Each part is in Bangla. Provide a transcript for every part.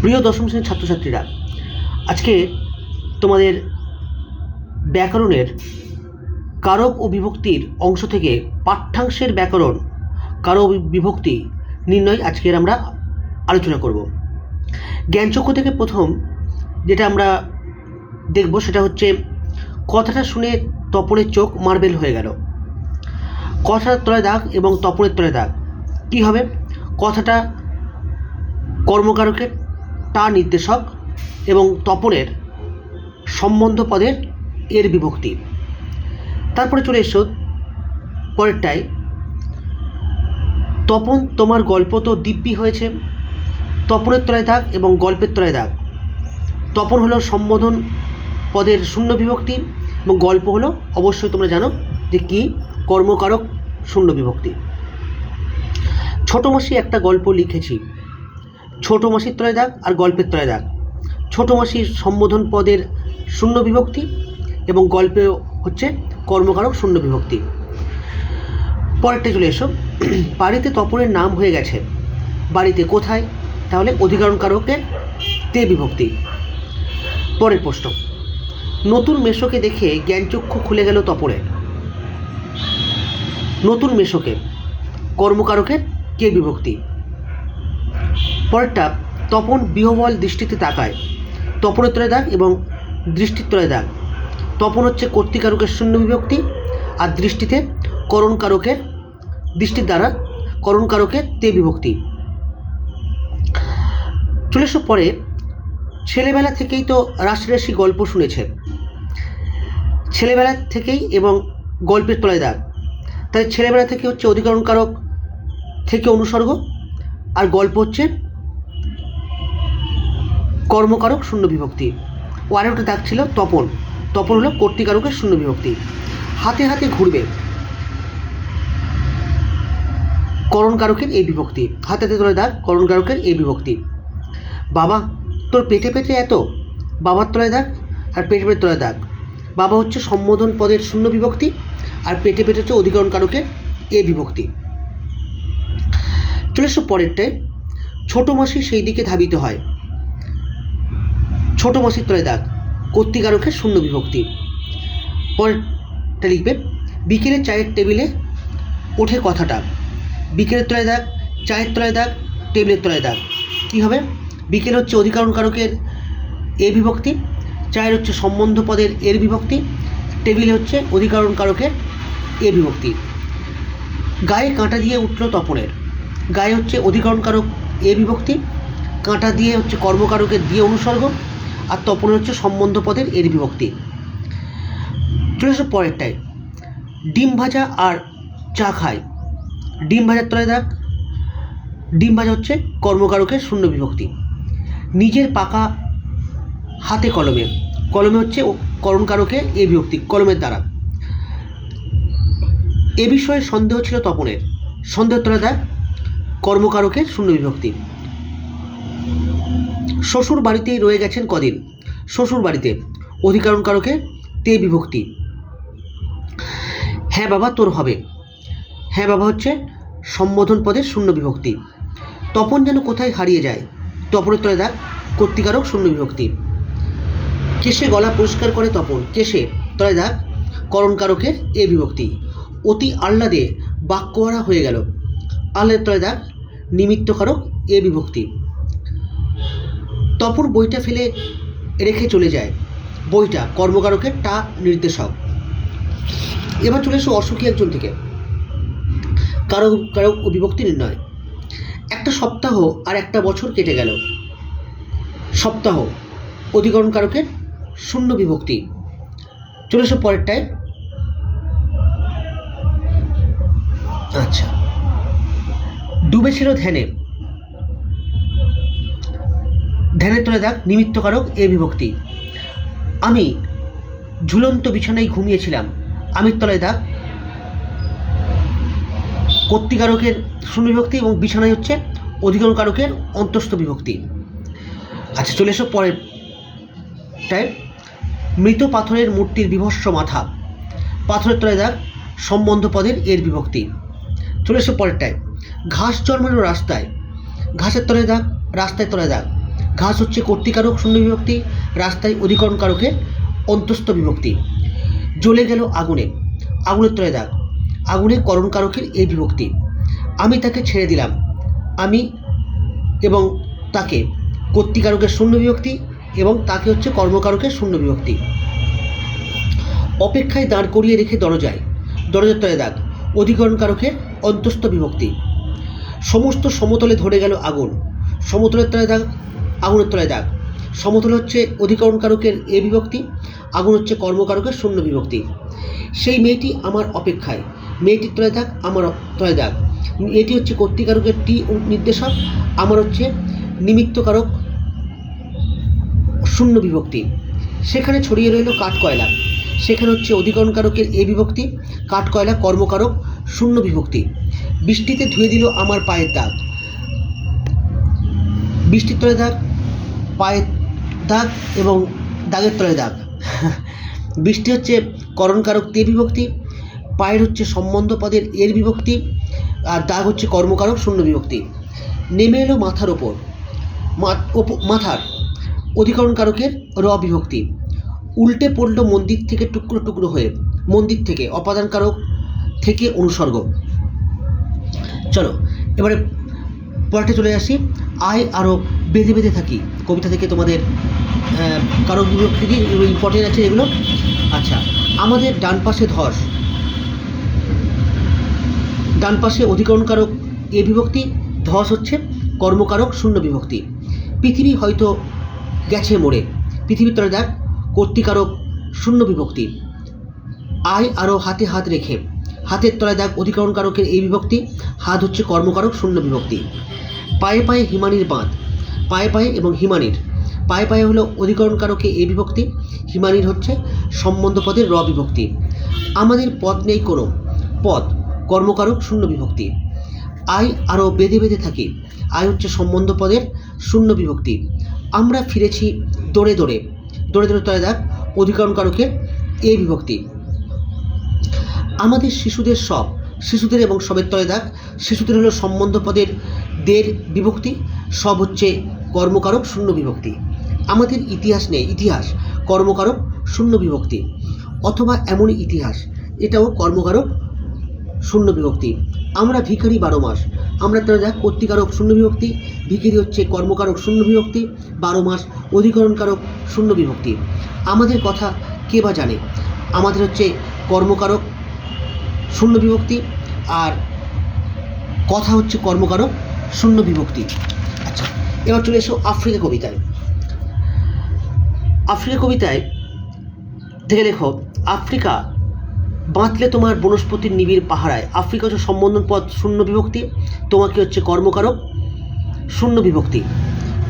প্রিয় দশম শ্রেণির ছাত্রছাত্রীরা, আজকে তোমাদের ব্যাকরণের কারক ও বিভক্তির অংশ থেকে পাঠ্যাংশের ব্যাকরণ, কারক বিভক্তি নির্ণয় আজকের আমরা আলোচনা করব। জ্ঞানচক্র থেকে প্রথম যেটা আমরা দেখব সেটা হচ্ছে, কথাটা শুনে তপনের চোখ মার্বেল হয়ে গেল। কথার তলায় দাগ এবং তপনের তলায় দাগ। কী হবে? কথাটা কর্মকারকের তা নির্দেশক এবং তপনের সম্বন্ধ পদের এর বিভক্তি। তারপরে চলে এসো পরেরটায়। তপন, তোমার গল্প তো দিব্যি হয়েছে। তপনের তলায় দাগ এবং গল্পের তলায় দাগ তপন হলো সম্বোধন পদের শূন্য বিভক্তি এবং গল্প হলো অবশ্যই তোমরা জানো যে কি কর্মকারক শূন্য বিভক্তি। ছোট মাসি একটা গল্প লিখেছি। ছোট মাসির তলায় দাগ আর গল্পের তলায় দাগ। ছোট মাসির সম্বোধন পদের শূন্য বিভক্তি এবং গল্পে হচ্ছে কর্মকারক শূন্য বিভক্তি। পরেরটা চলে এসো। বাড়িতে তপনের নাম হয়ে গেছে। বাড়িতে কোথায়? তাহলে অধিকরণ কারকের তে বিভক্তি। পরের প্রশ্ন। নতুন মেশোকে দেখে জ্ঞানচক্ষু খুলে গেল তপরে নতুন মেশোকে কর্মকারকের কে বিভক্তি? পরেরটা তপন বিহবল দৃষ্টিতে তাকায়। তপনের তলায় দাগ এবং দৃষ্টির তলায় দাগ। তপন হচ্ছে কর্তিকারকের শূন্য বিভক্তি আর দৃষ্টিতে করণকারকের দৃষ্টির দ্বারা করণকারকের তে বিভক্তি। চলে এসো পরে ছেলেবেলা থেকেই তো রাশি রাশি গল্প শুনেছে। ছেলেবেলা থেকেই এবং গল্পের তলায় দাগ। তাই ছেলেবেলা থেকে হচ্ছে অধিকরণকারক থেকে অনুসর্গ আর গল্প হচ্ছে কর্মকারক শূন্য বিভক্তি। ও আরেকটা দাগ ছিল তপন। তপন হলো কর্তিকারকের শূন্য বিভক্তি। হাতে হাতে ঘুরবে। করণকারকের এই বিভক্তি। হাতে হাতে তোলা দাগ করণকারকের এই বিভক্তি। বাবা, তোর পেটে পেটে এত? বাবার তলায় দাগ আর পেটে পেটে তলায় দাগ। বাবা হচ্ছে সম্বোধন পদের শূন্য বিভক্তি আর পেটে পেটে হচ্ছে অধিকরণ কারকের এ বিভক্তি। চলে এসো পরেরটায়। ছোট মাসি সেই দিকে ধাবিত হয়। ছোট মাসির তলায় দাগ কর্তিকারকের শূন্য বিভক্তি। পরেরটা লিখবে বিকেলে চায়ের টেবিলে ওঠে কথাটা। বিকেলের তলায় দাগ চায়ের তলায় দাগ টেবিলের তলায় দাগ কী হবে? বিকেল হচ্ছে অধিকরণ কারকের এ বিভক্তি, চায়ের হচ্ছে সম্বন্ধ পদের এর বিভক্তি, টেবিলে হচ্ছে অধিকরণ কারকের এ বিভক্তি। গায়ে কাঁটা দিয়ে উঠল তপনের। গায়ে হচ্ছে অধিকরণ কারক এ বিভক্তি, কাঁটা দিয়ে হচ্ছে কর্মকারকের দিয়ে অনুসর্গ আর তপনের হচ্ছে সম্বন্ধ পদের এর বিভক্তি। চলে এসো পরেরটায়। ডিম ভাজা আর চা খায়। ডিম ভাজার তলায় দাগ ডিম ভাজা হচ্ছে কর্মকারকের শূন্য বিভক্তি। নিজের পাকা হাতে কলমে। কলমে হচ্ছে করণকারকের এ বিভক্তি, কলমের দ্বারা। এ বিষয়ে সন্দেহ ছিল তপনের। সন্দেহ তলায় দাগ কর্মকারকের শূন্য বিভক্তি। শ্বশুর বাড়িতেই রয়ে গেছেন কদিন। শ্বশুর বাড়িতে অধিকরণ কারকে? তে বিভক্তি। হ্যাঁ বাবা, তোর হবে। হ্যাঁ বাবা হচ্ছে সম্বোধন পদের শূন্য বিভক্তি। তপন যেন কোথায় হারিয়ে যায়? তপনের তলে দাগ কর্তিকারক শূন্য বিভক্তি। কেশে গলা পরিষ্কার করে তপন? কেশে তলে দাগ করণকারকের এ বিভক্তি। অতি আহ্লাদে বাক্যহারা হয়ে গেল। আহ্লাদের তলে দাগ নিমিত্তকারক এ বিভক্তি। তপন বইটা ফেলে রেখে চলে যায়। বইটা কর্মকারকের টা নির্দেশক। এবার চলে এসো অসুখী একজন থেকে। কারক কারক ও বিভক্তি নির্ণয়। একটা সপ্তাহ আর একটা বছর কেটে গেল। সপ্তাহ অধিকরণ কারকের শূন্য বিভক্তি। চলে এসো পরেরটায়। আচ্ছা। ডুবেছিল ধ্যানে। ধ্যানের তলে দাগ, নিমিত্তকারক, এ বিভক্তি। আমি ঝুলন্ত বিছানায় ঘুমিয়েছিলাম। আমির তলায় দাগ। কর্তিকারকের শূন্য বিভক্তি এবং বিছানায় হচ্ছে অধিকরণ কারকের অন্তস্থ বিভক্তি। আচ্ছা চলে এসো পরের মৃত পাথরের মূর্তির বিভস্ম মাথা। পাথরের তলায় দাগ, সম্বন্ধ পদের এর বিভক্তি। চলে এসো পরেরটায় ঘাস জন্মানো রাস্তায়। ঘাসের তলায় দাগ, রাস্তায় তলায় দাগ। ঘাস হচ্ছে কর্তিকারক শূন্য বিভক্তি, রাস্তায় অধিকরণ কারকের অন্তস্থ বিভক্তি। জ্বলে গেল আগুনে, আগুনের তলে দাগ, আগুনে করণ কারকের এই বিভক্তি। আমি তাকে ছেড়ে দিলাম। আমি এবং তাকে কর্তিকারকের শূন্য বিভক্তি এবং তাকে হচ্ছে কর্মকারকের শূন্য বিভক্তি। অপেক্ষায় দাঁড় করিয়ে রেখে দরজায়, দরজার তলে দাগ, অধিকরণ কারকের অন্তস্থ বিভক্তি। সমস্ত সমতলে ধরে গেল আগুন। সমতলের তলায় দাগ আগুনের তলায় দাগ। সমতল হচ্ছে অধিকরণ কারকের এ বিভক্তি, আগুন হচ্ছে কর্মকারকের শূন্য বিভক্তি। সেই মেয়েটি আমার অপেক্ষায়। মেয়েটির তলায় দাগ, আমার তলায় দাগ। এটি হচ্ছে কর্তৃকারকের টি নির্দেশক, আমার হচ্ছে নিমিত্তকারক শূন্য বিভক্তি। সেখানে ছড়িয়ে রইল কাঠ কয়লা সেখানে হচ্ছে অধিকরণ কারকের এ বিভক্তি কাঠ কয়লা কর্মকারক শূন্য বিভক্তি। বৃষ্টিতে ধুয়ে দিল আমার পায়ের দাগ। বৃষ্টির তলে দাগ পায়ের দাগ এবং দাগের তলায় দাগ। বৃষ্টি হচ্ছে করণকারক তে বিভক্তি, পায়ের হচ্ছে সম্বন্ধ পদের এর বিভক্তি, আর দাগ হচ্ছে কর্মকারক শূন্য বিভক্তি। নেমে এলো মাথার ওপর। মাথার অধিকরণ কারকের র বিভক্তি। উল্টে পড়ল মন্দির থেকে টুকরো টুকরো হয়ে, মন্দির থেকে অপাদান কারক থেকে অনুসর্গ। চলো, এবারে পরেরটা চলে আসি। আয় আরও বেঁধে বেঁধে থাকি। কবিতা থেকে তোমাদের কারক বিভক্তি ইম্পর্টেন্ট আছে এগুলো? আচ্ছা আমাদের ডান পাশে ধস। ডান পাশে অধিকরণকারক এ বিভক্তি, ধস হচ্ছে কর্মকারক শূন্য বিভক্তি। পৃথিবী হয়তো গেছে মোড়ে। পৃথিবীর তলে দেখ, কর্তিকারক শূন্য বিভক্তি। আয় আরও হাতে হাত রেখে। হাতের তলায় দেখ অধিকরণকারকের এই বিভক্তি, হাত হচ্ছে কর্মকারক শূন্য বিভক্তি। পায়ে পায়ে হিমানির বাঁধ। পায়ে পায়ে এবং হিমানির। পায়ে পায়ে হলো অধিকরণ কারকে এ বিভক্তি, হিমানির হচ্ছে সম্বন্ধ পদের র বিভক্তি। আমাদের পদ নেই কোনো। পদ, কর্মকারক শূন্য বিভক্তি। আয় আরও বেঁধে বেঁধে থাকি। আয় হচ্ছে সম্বন্ধ পদের শূন্য বিভক্তি। আমরা ফিরেছি দৌড়ে দৌড়ে। দৌড়ে দৌড়ে তলে দেখ অধিকরণ কারকের এ বিভক্তি। আমাদের শিশুদের সব, শিশুদের এবং সবের তলে দাগ, শিশুদের হলো সম্বন্ধ পদের দের বিভক্তি। সব হচ্ছে কর্মকারক শূন্য বিভক্তি। আমাদের ইতিহাস নেই, ইতিহাস, কর্মকারক শূন্য বিভক্তি। অথবা এমনই ইতিহাস, এটাও কর্মকারক শূন্য বিভক্তি। আমরা ভিখারি বারো মাস, আমরা দেখ কর্তিকারক শূন্য বিভক্তি, ভিখারি হচ্ছে কর্মকারক শূন্য বিভক্তি, বারো মাস অধিকরণকারক শূন্য বিভক্তি। আমাদের কথা কে বা জানে? আমাদের হচ্ছে কর্মকারক শূন্য বিভক্তি আর কথা হচ্ছে কর্মকারক শূন্য বিভক্তি। এবার চলে এসো আফ্রিকা কবিতায়। আফ্রিকা কবিতায় থেকে লেখো আফ্রিকা বাঁধলে তোমার বনস্পতির নিবিড় পাহারায়। আফ্রিকা হচ্ছে সম্বোধন পদ শূন্য বিভক্তি। তোমাকে হচ্ছে কর্মকারক, শূন্য বিভক্তি।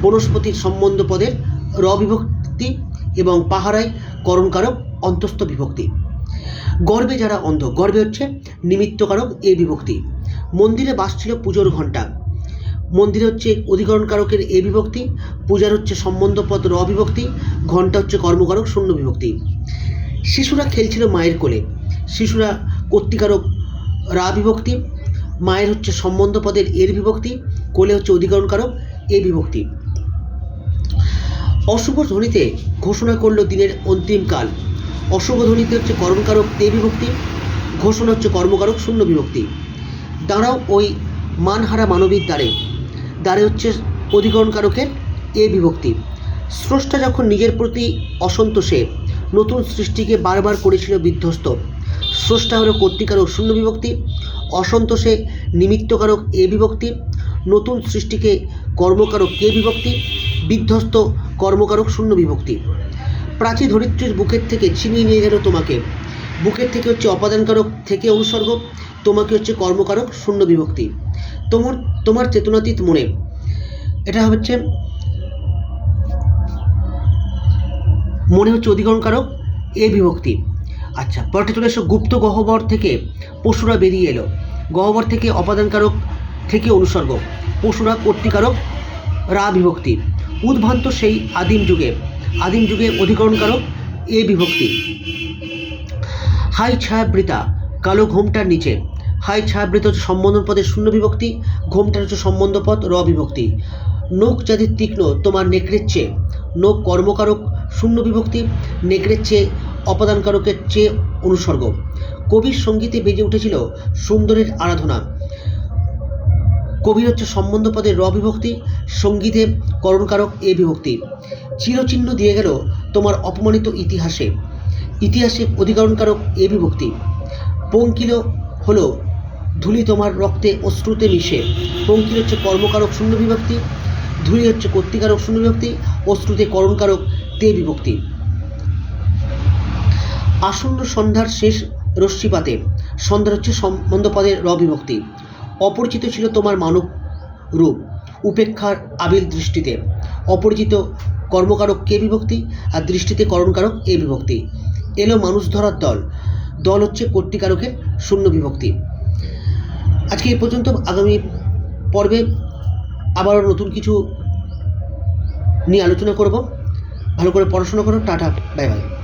বনস্পতির সম্বন্ধ পদের র বিভক্তি এবং পাহারায় করণকারক, অন্তস্থ বিভক্তি। গর্বে যারা অন্ধ, গর্বে হচ্ছে নিমিত্তকারক এ বিভক্তি। মন্দিরে বাস ছিল পুজোর ঘণ্টা। মন্দিরে হচ্ছে অধিকরণ কারকের এ বিভক্তি, পূজার হচ্ছে সম্বন্ধপদ র বিভক্তি, ঘণ্টা হচ্ছে কর্মকারক শূন্য বিভক্তি। শিশুরা খেলছিল মায়ের কোলে। শিশুরা কর্তিকারক রা বিভক্তি, মায়ের হচ্ছে সম্বন্ধ পদের এর বিভক্তি, কোলে হচ্ছে অধিকরণকারক এ বিভক্তি। অশুভ ধ্বনিতে ঘোষণা করল দিনের অন্তিম কাল। অশুভ ধ্বনিতে হচ্ছে কর্মকারক তে বিভক্তি, ঘোষণা হচ্ছে কর্মকারক শূন্য বিভক্তি। দাঁড়াও ওই মানহারা মানবীর দ্বারে। দ্বারে হচ্ছে অধিকরণকারকের এ বিভক্তি। স্রষ্টা যখন নিজের প্রতি অসন্তোষে নতুন সৃষ্টিকে বারবার করেছিল বিধ্বস্ত, স্রষ্টা হলো কর্তৃকারক শূন্য বিভক্তি, অসন্তোষে নিমিত্তকারক এ বিভক্তি, নতুন সৃষ্টিকে কর্মকারক কে বিভক্তি, বিধ্বস্ত কর্মকারক শূন্য বিভক্তি। প্রাচী ধরিত্রীর বুকের থেকে ছিনিয়ে নিয়ে গেল তোমাকে। বুকের থেকে হচ্ছে অপাদানকারক থেকে অনুসর্গ, তোমাকে হচ্ছে কর্মকারক শূন্য বিভক্তি। তোমার তোমার চেতনাতীত মনে। এটা হচ্ছে, মনে হচ্ছে অধিকরণকারক এ বিভক্তি। আচ্ছা পরটা চলে এসো গুপ্ত গহ্বর থেকে পশুরা বেরিয়ে এলো। গহ্বর থেকে অপাদানকারক থেকে অনুসর্গ। পশুরা কর্তিকারক, রা বিভক্তি। উদ্ভ্রান্ত সেই আদিম যুগে। আদিম যুগে অধিকরণকারক এ বিভক্তি। হাই ছায়াবৃতা, কালো ঘোমটার নিচে। হাই ছায়াবৃত হচ্ছে সম্বোধন পদের শূন্য বিভক্তি ঘোমটার হচ্ছে সম্বন্ধ পদ র বিভক্তি। নোক যাদের তীক্ষ্ণ, তোমার নেকড়ের চেয়ে। নোক কর্মকারক, শূন্য বিভক্তি, নেকড়ের চেয়ে অপদানকারকের চেয়ে অনুসর্গ। কবির সঙ্গীতে বেজে উঠেছিল সুন্দরের আরাধনা। কবির হচ্ছে সম্বন্ধ পদের র বিভক্তি, সঙ্গীতে করণকারক এ বিভক্তি। চিরচিহ্ন দিয়ে গেল তোমার অপমানিত ইতিহাসে। ইতিহাসে অধিকরণকারক এ বিভক্তি। পঙ্কিল হলো ধুলি তোমার রক্তে অশ্রুতে মিশে। পঙ্কিল হচ্ছে কর্মকারক শূন্য বিভক্তি, ধুলি হচ্ছে কর্তিকারক শূন্য বিভক্তি, অশ্রুতে করণকারক তে বিভক্তি। আসন্ন সন্ধ্যার শেষ রশ্মিপাতে সন্ধ্যার হচ্ছে সম্বন্ধপদের র বিভক্তি। অপরিচিত ছিল তোমার মানব রূপ, উপেক্ষার আবিল দৃষ্টিতে। অপরিচিত কর্মকারক কে বিভক্তি আর দৃষ্টিতে করণকারক এ বিভক্তি। এলো মানুষ ধরার দল দল হচ্ছে কর্তিকারকের শূন্য বিভক্তি। আজকে এই পর্যন্ত আগামী পর্বে আবারও নতুন কিছু নিয়ে আলোচনা করব। ভালো করে পড়াশোনা করো। Tata, bye bye.